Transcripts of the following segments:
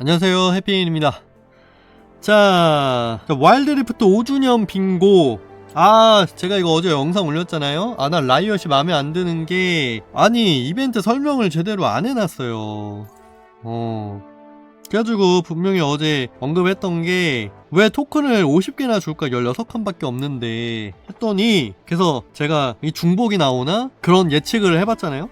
안녕하세요 해피인입니다. 자 자, 와일드리프트 5주년 빙고. 아 제가 이거 어제 영상 올렸잖아요. 아 나 라이엇이 마음에 안 드는 게 아니 이벤트 설명을 제대로 안 해놨어요. 어. 그래가지고 분명히 어제 언급했던 게 왜 토큰을 50개나 줄까 16칸밖에 없는데 했더니 그래서 제가 이 중복이 나오나? 그런 예측을 해봤잖아요.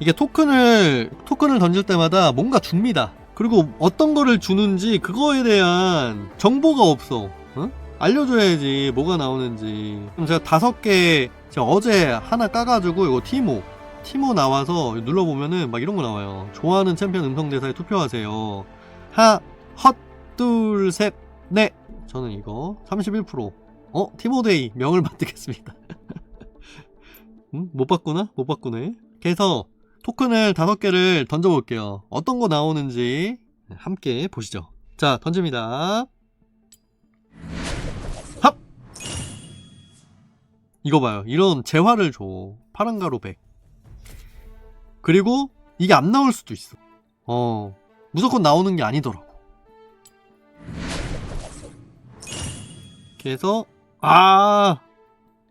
이게 토큰을 토큰을 던질 때마다 뭔가 줍니다 그리고 어떤 거를 주는지 그거에 대한 정보가 없어. 응? 알려줘야지 뭐가 나오는지. 그럼 제가 다섯 개 제가 어제 하나 까가지고 이거 티모 티모 나와서 눌러보면은 막 이런 거 나와요. 좋아하는 챔피언 음성 대사에 투표하세요. 하, 헛, 둘, 셋, 넷. 저는 이거 31%. 어? 티모데이 명을 만들겠습니다. 응? 못 바꾸나? 못 바꾸네. 그래서 토큰을 다섯 개를 던져볼게요. 어떤 거 나오는지 함께 보시죠. 자, 던집니다. 합! 이거 봐요. 이런 재화를 줘. 파란 가루 100. 그리고 이게 안 나올 수도 있어. 어, 무조건 나오는 게 아니더라고. 그래서, 아,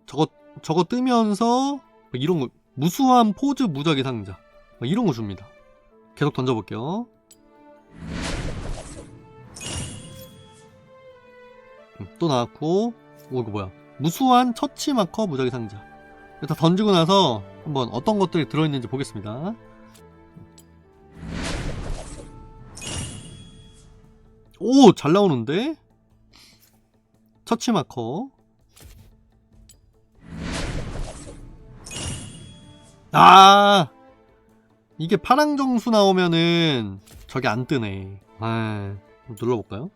저거, 저거 뜨면서, 이런 거, 무수한 포즈 무작위 상자. 막 이런 거 줍니다. 계속 던져볼게요. 음, 또 나왔고 오 이거 뭐야. 무수한 처치 마커 무작위 상자. 다 던지고 나서 한번 어떤 것들이 들어있는지 보겠습니다. 오 잘 나오는데? 처치 마커 아 이게 파랑 정수 나오면은 저게 안 뜨네. 아 눌러볼까요?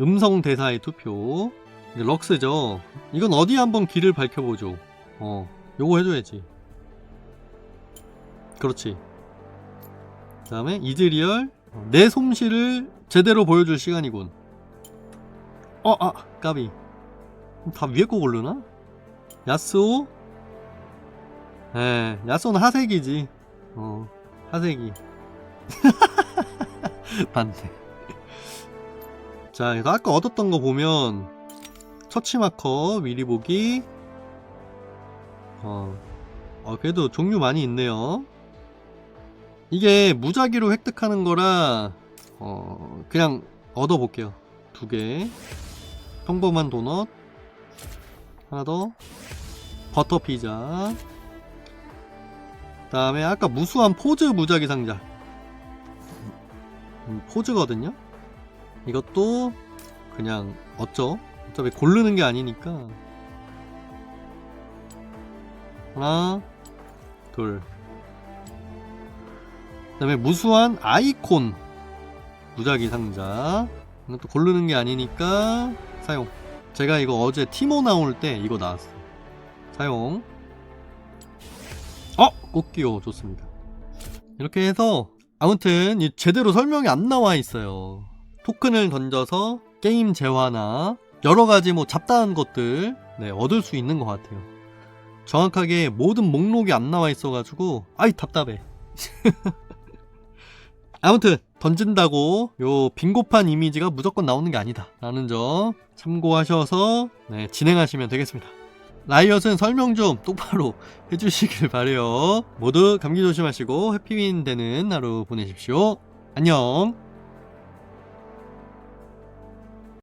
음성 대사의 투표. 럭스죠. 이건 어디 한번 길을 밝혀보죠. 어, 요거 해줘야지. 그렇지. 그 다음에 이즈리얼 내 솜씨를 제대로 보여줄 시간이군. 어, 아, 까비. 다 위에 거 고르나? 야스오 예, 야쏘는 하색이지. 어, 하색이. 맞네. 자, 그래서 아까 얻었던 거 보면, 처치 마커, 미리 보기. 어, 어, 그래도 종류 많이 있네요. 이게 무작위로 획득하는 거라, 어, 그냥 얻어볼게요. 두 개. 평범한 도넛. 하나 더. 버터 피자. 다음에 아까 무수한 포즈 무작위 상자. 음, 포즈거든요? 이것도 그냥 어쩌? 어차피 고르는 게 아니니까. 하나 둘. 그다음에 무수한 아이콘 무작위 상자. 이것도 고르는 게 아니니까 사용. 제가 이거 어제 티모 나올 때 이거 나왔어 사용 어! 꽃기호 좋습니다. 이렇게 해서 아무튼 이 제대로 설명이 안 나와 있어요. 토큰을 던져서 게임 재화나 여러 가지 뭐 잡다한 것들 네, 얻을 수 있는 것 같아요. 정확하게 모든 목록이 안 나와 있어가지고 아이 답답해. 아무튼 던진다고 요 빙고판 이미지가 무조건 나오는 게 아니다 라는 점 참고하셔서 네, 진행하시면 되겠습니다. 라이엇은 설명 좀 똑바로 해주시길 바래요. 모두 감기 조심하시고 해피윈 되는 하루 보내십시오. 안녕.